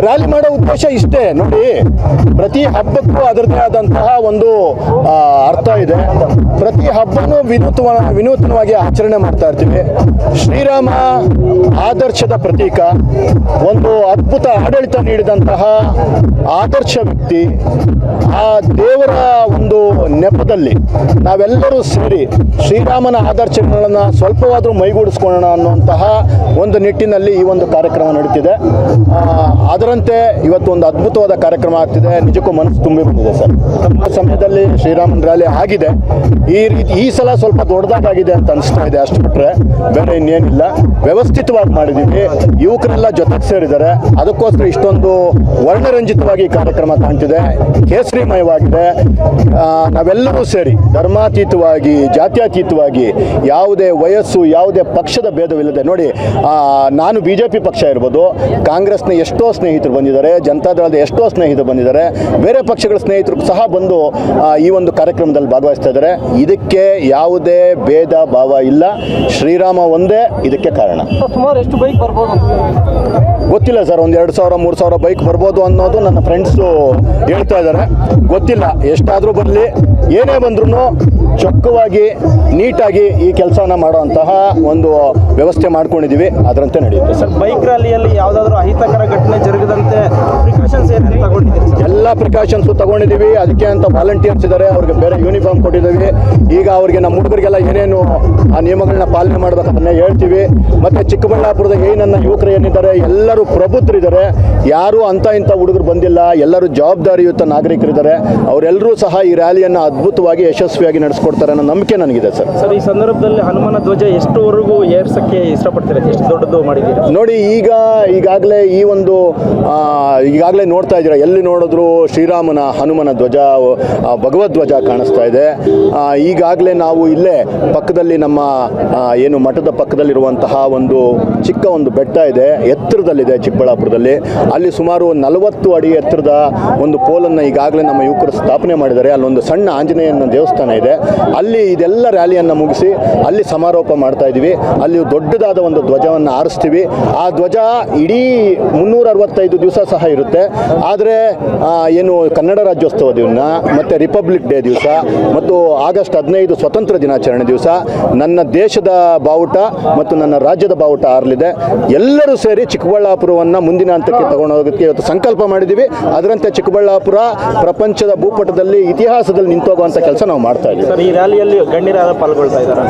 Rally ಮಾಡೋ ಉದ್ದೇಶ ಇಷ್ಟೇ. ನೋಡಿ, ಪ್ರತಿ ಹಬ್ಬಕ್ಕೂ ಅದರದೇ ಆದಂತಹ ಒಂದು ಅರ್ಥ ಇದೆ. ಪ್ರತಿ ಹಬ್ಬನೂ ವಿನೂತನ, ವಿನೂತನವಾಗಿ ಆಚರಣೆ ಮಾಡ್ತಾ ಇರ್ತೀವಿ. ಶ್ರೀರಾಮ ಆದರ್ಶದ ಪ್ರತೀಕ. ಒಂದು ಅದ್ಭುತ ಆಡಳಿತ ನೀಡಿದಂತಹ ಆದರ್ಶ ವ್ಯಕ್ತಿ. ಆ ದೇವರ ನೆಪದಲ್ಲಿ ನಾವೆಲ್ಲರೂ ಸೇರಿ ಶ್ರೀರಾಮನ ಆದರ್ಶಗಳನ್ನು ಸ್ವಲ್ಪವಾದರೂ ಮೈಗೂಡಿಸ್ಕೊಳ್ಳೋಣ ಅನ್ನುವಂತಹ ಒಂದು ನಿಟ್ಟಿನಲ್ಲಿ ಈ ಒಂದು ಕಾರ್ಯಕ್ರಮ ನಡೀತಿದೆ. ಅದರಂತೆ ಇವತ್ತು ಒಂದು ಅದ್ಭುತವಾದ ಕಾರ್ಯಕ್ರಮ ಆಗ್ತಿದೆ. ನಿಜಕ್ಕೂ ಮನಸ್ಸು ತುಂಬಿ ಬಂದಿದೆ ಸರ್. ನಮ್ಮ ಸಮಯದಲ್ಲಿ ಶ್ರೀರಾಮನ ರ್ಯಾಲಿ ಆಗಿದೆ. ಈ ರೀತಿ ಈ ಸಲ ಸ್ವಲ್ಪ ದೊಡ್ಡದಾಗಿದೆ ಅಂತ ಅನಿಸ್ತಾ ಇದೆ ಅಷ್ಟು ಬಿಟ್ಟರೆ ಬೇರೆ ಇನ್ನೇನಿಲ್ಲ. ವ್ಯವಸ್ಥಿತವಾಗಿ ಮಾಡಿದ್ದೀವಿ. ಯುವಕರೆಲ್ಲ ಜೊತೆಗೆ ಸೇರಿದ್ದಾರೆ. ಅದಕ್ಕೋಸ್ಕರ ಇಷ್ಟೊಂದು ವರ್ಣರಂಜಿತವಾಗಿ ಕಾರ್ಯಕ್ರಮ ಕಾಣ್ತಿದೆ. ಕೇಸರಿಮಯವಾಗಿದೆ. ಆ, ನಾವೆಲ್ಲರೂ ಸೇರಿ ಧರ್ಮಾತೀತವಾಗಿ ಜಾತ್ಯಾತೀತವಾಗಿ ಯಾವುದೇ ವಯಸ್ಸು ಯಾವುದೇ ಪಕ್ಷದ ಭೇದವಿಲ್ಲದೆ ನೋಡಿ ನಾನು ಬಿ ಜೆ ಪಿ ಪಕ್ಷ ಇರ್ಬೋದು ಕಾಂಗ್ರೆಸ್ನ ಎಷ್ಟೋ ಸ್ನೇಹಿತರು ಬಂದಿದ್ದಾರೆ ಜನತಾದಳದ ಎಷ್ಟೋ ಸ್ನೇಹಿತರು ಬಂದಿದ್ದಾರೆ ಬೇರೆ ಪಕ್ಷಗಳ ಸ್ನೇಹಿತರು ಸಹ ಬಂದು ಈ ಒಂದು ಕಾರ್ಯಕ್ರಮದಲ್ಲಿ ಭಾಗವಹಿಸ್ತಾ ಇದ್ದಾರೆ. ಇದಕ್ಕೆ ಯಾವುದೇ ಭೇದ ಭಾವ ಇಲ್ಲ. ಶ್ರೀರಾಮ ಒಂದೇ ಇದಕ್ಕೆ ಕಾರಣ. ಸುಮಾರು ಎಷ್ಟು ಬೈಕ್ ಬರ್ಬೋದು ಗೊತ್ತಿಲ್ಲ ಸರ್ ಒಂದು ಎರಡು ಸಾವಿರ ಮೂರು ಸಾವಿರ ಬೈಕ್ ಬರ್ಬೋದು ಅನ್ನೋದು ನನ್ನ ಫ್ರೆಂಡ್ಸು ಹೇಳ್ತಾ ಇದ್ದಾರೆ. ಗೊತ್ತಿಲ್ಲ ಎಷ್ಟಾದರೂ ಬರಲಿ. ಏನೇ ಬಂದ್ರೂ ಚೊಕ್ಕವಾಗಿ, ನೀಟಾಗಿ ಈ ಕೆಲಸನ ಮಾಡುವಂತಹ ಒಂದು ವ್ಯವಸ್ಥೆ ಮಾಡ್ಕೊಂಡಿದ್ದೀವಿ. ಅದರಂತೆ ನಡೆಯುತ್ತೆ ಸರ್, ಬೈಕ್ ರ್ಯಾಲಿಯಲ್ಲಿ ಯಾವುದಾದ್ರೂ ಅಹಿತಕರ ಪ್ರಿಕಾಷನ್ಸು ತಗೊಂಡಿದ್ದೀವಿ ಅದಕ್ಕೆ ಅಂತ ವಾಲಂಟಿಯರ್ಸ್ ಇದ್ದಾರೆ ಅವ್ರಿಗೆ ಬೇರೆ ಯೂನಿಫಾರ್ಮ್ ಕೊಟ್ಟಿದ್ದೀವಿ ಈಗ ಅವ್ರಿಗೆ ನಮ್ಮ ಹುಡುಗರಿಗೆಲ್ಲ ಏನೇನು ಆ ನಿಯಮಗಳನ್ನ ಪಾಲನೆ ಮಾಡಬೇಕು ಅದನ್ನ ಹೇಳ್ತೀವಿ. ಮತ್ತು ಚಿಕ್ಕಬಳ್ಳಾಪುರದ ಏನನ್ನ ಯುವಕರು ಏನಿದ್ದಾರೆ ಎಲ್ಲರೂ ಪ್ರಬುದ್ಧರಿದ್ದಾರೆ. ಯಾರು ಅಂತ ಇಂಥ ಹುಡುಗರು ಬಂದಿಲ್ಲ. ಎಲ್ಲರೂ ಜವಾಬ್ದಾರಿಯುತ ನಾಗರಿಕರಿದ್ದಾರೆ. ಅವರೆಲ್ಲರೂ ಸಹ ಈ ರ್ಯಾಲಿಯನ್ನು ಅದ್ಭುತವಾಗಿ ಯಶಸ್ವಿಯಾಗಿ ನಡೆಸ್ಕೊಡ್ತಾರೆ ಅನ್ನೋ ನಂಬಿಕೆ ನನಗಿದೆ ಸರ್. ಸರ್ ಈ ಸಂದರ್ಭದಲ್ಲಿ ಹನುಮಾನ ಧ್ವಜ ಎಷ್ಟುವರೆಗೂ ಏರ್ಸಕ್ಕೆ ಇಷ್ಟಪಡ್ತೀರಾ? ಎಷ್ಟು ದೊಡ್ಡದು ಮಾಡಿದ್ದೀರಾ? ನೋಡಿ ಈಗ ಈಗಾಗಲೇ ಈ ಒಂದು ಈಗಾಗಲೇ ನೋಡ್ತಾ ಇದ್ದೀರಾ. ಎಲ್ಲಿ ನೋಡಿದ್ರು ಶ್ರೀರಾಮನ ಹನುಮನ ಧ್ವಜ ಭಗವಧ್ವಜ ಕಾಣಿಸ್ತಾ ಇದೆ. ಈಗಾಗಲೇ ನಾವು ಇಲ್ಲೇ ಪಕ್ಕದಲ್ಲಿ ನಮ್ಮ ಏನು ಮಠದ ಪಕ್ಕದಲ್ಲಿರುವಂತಹ ಒಂದು ಚಿಕ್ಕ ಒಂದು ಬೆಟ್ಟ ಇದೆ, ಎತ್ತರದಲ್ಲಿದೆ ಚಿಕ್ಕಬಳ್ಳಾಪುರದಲ್ಲಿ. ಅಲ್ಲಿ ಸುಮಾರು ನಲವತ್ತು ಅಡಿ ಎತ್ತರದ ಒಂದು ಪೋಲನ್ನು ಈಗಾಗಲೇ ನಮ್ಮ ಯುವಕರು ಸ್ಥಾಪನೆ ಮಾಡಿದ್ದಾರೆ. ಅಲ್ಲೊಂದು ಸಣ್ಣ ಆಂಜನೇಯನ ದೇವಸ್ಥಾನ ಇದೆ. ಅಲ್ಲಿ ಇದೆಲ್ಲ ರ್ಯಾಲಿಯನ್ನು ಮುಗಿಸಿ ಅಲ್ಲಿ ಸಮಾರೋಪ ಮಾಡ್ತಾ ಇದ್ದೀವಿ. ಅಲ್ಲಿ ದೊಡ್ಡದಾದ ಒಂದು ಧ್ವಜವನ್ನು ಆರಿಸ್ತೀವಿ. ಆ ಧ್ವಜ ಇಡೀ ಮುನ್ನೂರ ಅರವತ್ತೈದು ದಿವಸ ಸಹ ಇರುತ್ತೆ. ಆದರೆ ಏನು ಕನ್ನಡ ರಾಜ್ಯೋತ್ಸವ ದಿನ ಮತ್ತು ರಿಪಬ್ಲಿಕ್ ಡೇ ದಿವಸ ಮತ್ತು ಆಗಸ್ಟ್ ಹದಿನೈದು ಸ್ವತಂತ್ರ ದಿನಾಚರಣೆ ದಿವಸ ನನ್ನ ದೇಶದ ಬಾವುಟ ಮತ್ತು ನನ್ನ ರಾಜ್ಯದ ಬಾವುಟ ಆರಲಿದೆ. ಎಲ್ಲರೂ ಸೇರಿ ಚಿಕ್ಕಬಳ್ಳಾಪುರವನ್ನು ಮುಂದಿನ ಹಂತಕ್ಕೆ ತಗೊಂಡೋಗೋದಕ್ಕೆ ಇವತ್ತು ಸಂಕಲ್ಪ ಮಾಡಿದ್ದೀವಿ ಅದರಂತೆ ಚಿಕ್ಕಬಳ್ಳಾಪುರ ಪ್ರಪಂಚದ ಭೂಪಟದಲ್ಲಿ ಇತಿಹಾಸದಲ್ಲಿ ನಿಂತೋಗುವಂಥ ಕೆಲಸ ನಾವು ಮಾಡ್ತಾ ಇದ್ದೀವಿ ಸರ್ ಈ ರ್ಯಾಲಿಯಲ್ಲಿ ಗಣ್ಯರಾದ ಪಾಲ್ಗೊಳ್ತಾ ಇದ್ದಾರೆ?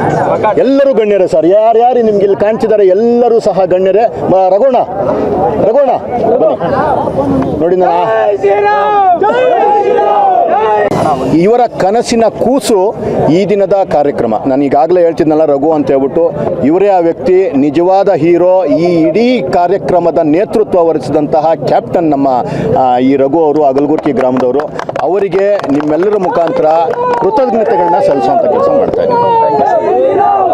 ಎಲ್ಲರೂ ಗಣ್ಯರೇ ಸರ್ ಯಾರ್ಯಾರು ನಿಮ್ಗೆ ಇಲ್ಲಿ ಕಾಣ್ತಿದ್ದಾರೆ ಎಲ್ಲರೂ ಸಹ ಗಣ್ಯರೇ. ರಘೋಣ ರಘೋಣ. ನೋಡಿ ನಾನು ಇವರ ಕನಸಿನ ಕೂಸು ಈ ದಿನದ ಕಾರ್ಯಕ್ರಮ. ನಾನು ಈಗಾಗಲೇ ಹೇಳ್ತಿದ್ನಲ್ಲ ರಘು ಅಂತ ಹೇಳ್ಬಿಟ್ಟು, ಇವರೇ ಆ ವ್ಯಕ್ತಿ, ನಿಜವಾದ ಹೀರೋ, ಈ ಇಡೀ ಕಾರ್ಯಕ್ರಮದ ನೇತೃತ್ವ ವಹಿಸಿದಂತಹ ಕ್ಯಾಪ್ಟನ್ ನಮ್ಮ ಈ ರಘು ಅವರು, ಅಗಲಗುರ್ಕಿ ಗ್ರಾಮದವರು. ಅವರಿಗೆ ನಿಮ್ಮೆಲ್ಲರ ಮುಖಾಂತರ ಕೃತಜ್ಞತೆಗಳನ್ನ ಸಲ್ಲಿಸುವಂಥ ಕೆಲಸ ಮಾಡ್ತಾ ಇದ್ದೀನಿ.